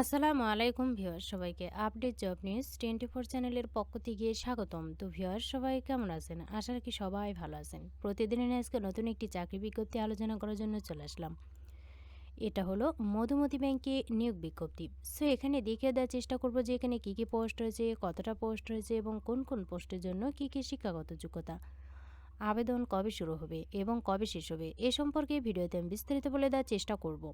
আসসালামু আলাইকুম ভিউয়ার সবাইকে update job news twenty four চ্যানেলের পক্ষ থেকে স্বাগতম। তো ভিউয়ার সবাই কেমন আছেন? আশা রাখি সবাই ভালো আছেন। প্রতিদিনের আজকে নতুন একটি চাকরি বিজ্ঞপ্তি আলোচনা করার জন্য চলে আসলাম। এটা হলো মধুমতি ব্যাংকে নিয়োগ বিজ্ঞপ্তি। সো এখানে দেখিয়ে দেওয়ার চেষ্টা করব যে এখানে কী কী পোস্ট রয়েছে, কতটা পোস্ট রয়েছে এবং কোন কোন পোস্টের জন্য কী কী শিক্ষাগত যোগ্যতা, আবেদন কবে শুরু হবে এবং কবে শেষ হবে, এ সম্পর্কে ভিডিওতে আমি বিস্তারিত বলে দেওয়ার চেষ্টা করব।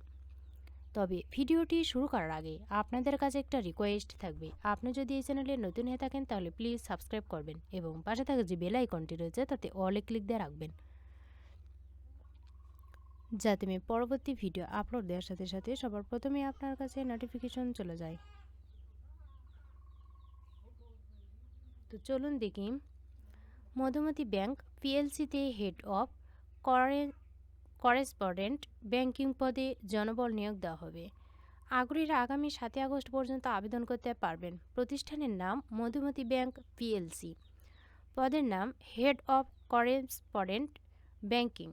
তবে ভিডিওটি শুরু করার আগে আপনাদের কাছে একটা রিকোয়েস্ট থাকবে। আপনি যদি এই চ্যানেলে নতুন হয়ে থাকেন তাহলে প্লিজ সাবস্ক্রাইব করবেন এবং পাশে থাকা যে বেল আইকনটি রয়েছে তাতে অলে ক্লিক দিয়ে রাখবেন। যাতে আমি পরবর্তী ভিডিও আপলোড দেওয়ার সাথে সাথে সবার প্রথমে আপনার কাছে নোটিফিকেশন চলে যায়। তো চলুন দেখি। মধুমতি ব্যাংক পিএলসিতে হেড অফ করেন করেসপন্ডেন্ট ব্যাংকিং পদে জনবল নিয়োগ দেওয়া হবে। আগ্রহীরা আগামী সাতই আগস্ট পর্যন্ত আবেদন করতে পারবেন। প্রতিষ্ঠানের নাম মধুমতি ব্যাংক পিএলসি। পদের নাম হেড অফ করেসপন্ডেন্ট ব্যাংকিং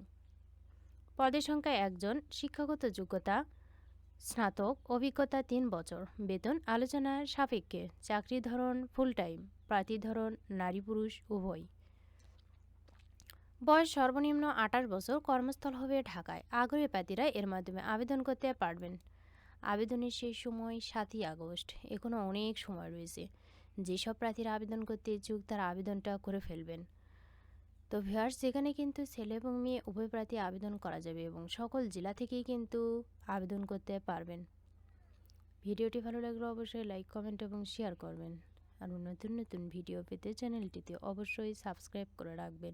পদের সংখ্যা একজন, শিক্ষাগত যোগ্যতা, স্নাতক, অভিজ্ঞতা তিন বছর। বেতন আলোচনার সাপেক্ষে। চাকরি ধরন ফুল টাইম প্রার্থী ধরন নারী পুরুষ উভয় বয়স সর্বনিম্ন আঠাশ বছর কর্মস্থল হবে ঢাকায়। আগ্রহী প্রার্থীরা এর মাধ্যমে আবেদন করতে পারবেন। আবেদনের শেষ সময় সাতই আগস্ট। এখনও অনেক সময় রয়েছে। যেসব প্রার্থীরা আবেদন করতে ইচ্ছুক, তারা আবেদনটা করে ফেলবেন। তো ভিউয়ার্স, যেখানে কিন্তু ছেলে এবং মেয়ে উভয় প্রার্থী আবেদন করা যাবে এবং সকল জেলা থেকেই কিন্তু আবেদন করতে পারবেন। ভিডিওটি ভালো লাগলে অবশ্যই লাইক, কমেন্ট এবং শেয়ার করবেন। আর নতুন নতুন ভিডিও পেতে চ্যানেলটিতে অবশ্যই সাবস্ক্রাইব করে রাখবেন।